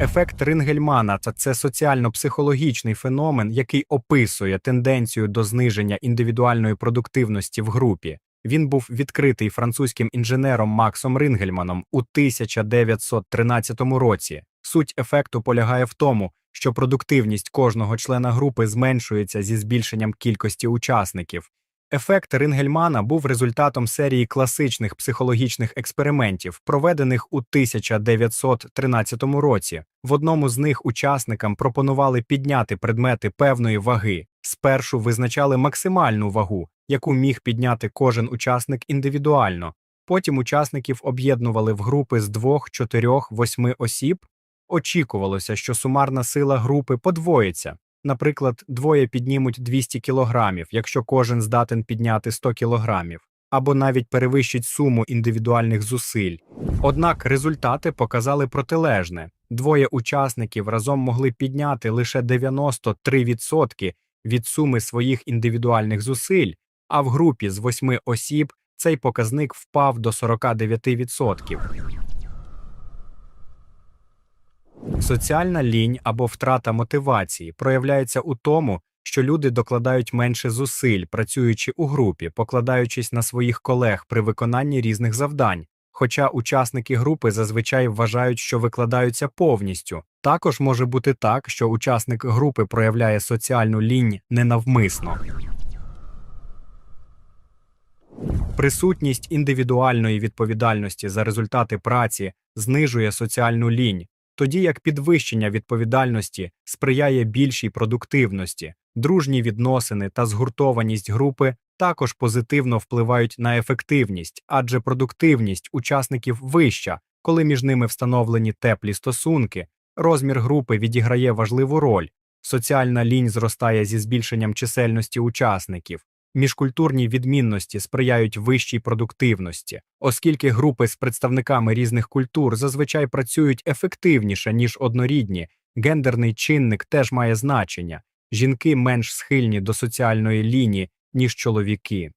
Ефект Рингельмана та це соціально-психологічний феномен, який описує тенденцію до зниження індивідуальної продуктивності в групі. Він був відкритий французьким інженером Максом Рингельманом у 1913 році. Суть ефекту полягає в тому, що продуктивність кожного члена групи зменшується зі збільшенням кількості учасників. Ефект Рингельмана був результатом серії класичних психологічних експериментів, проведених у 1913 році. В одному з них учасникам пропонували підняти предмети певної ваги. Спершу визначали максимальну вагу, яку міг підняти кожен учасник індивідуально. Потім учасників об'єднували в групи з двох, чотирьох, восьми осіб. Очікувалося, що сумарна сила групи подвоїться. Наприклад, двоє піднімуть 200 кілограмів, якщо кожен здатен підняти 100 кілограмів, або навіть перевищить суму індивідуальних зусиль. Однак результати показали протилежне. Двоє учасників разом могли підняти лише 93% від суми своїх індивідуальних зусиль, а в групі з восьми осіб цей показник впав до 49%. Соціальна лінь або втрата мотивації проявляється у тому, що люди докладають менше зусиль, працюючи у групі, покладаючись на своїх колег при виконанні різних завдань. Хоча учасники групи зазвичай вважають, що викладаються повністю. Також може бути так, що учасник групи проявляє соціальну лінь ненавмисно. Присутність індивідуальної відповідальності за результати праці знижує соціальну лінь, тоді як підвищення відповідальності сприяє більшій продуктивності, дружні відносини та згуртованість групи також позитивно впливають на ефективність, адже продуктивність учасників вища, коли між ними встановлені теплі стосунки, розмір групи відіграє важливу роль, соціальна лінь зростає зі збільшенням чисельності учасників. Міжкультурні відмінності сприяють вищій продуктивності, оскільки групи з представниками різних культур зазвичай працюють ефективніше, ніж однорідні, гендерний чинник теж має значення. Жінки менш схильні до соціальної лінії, ніж чоловіки.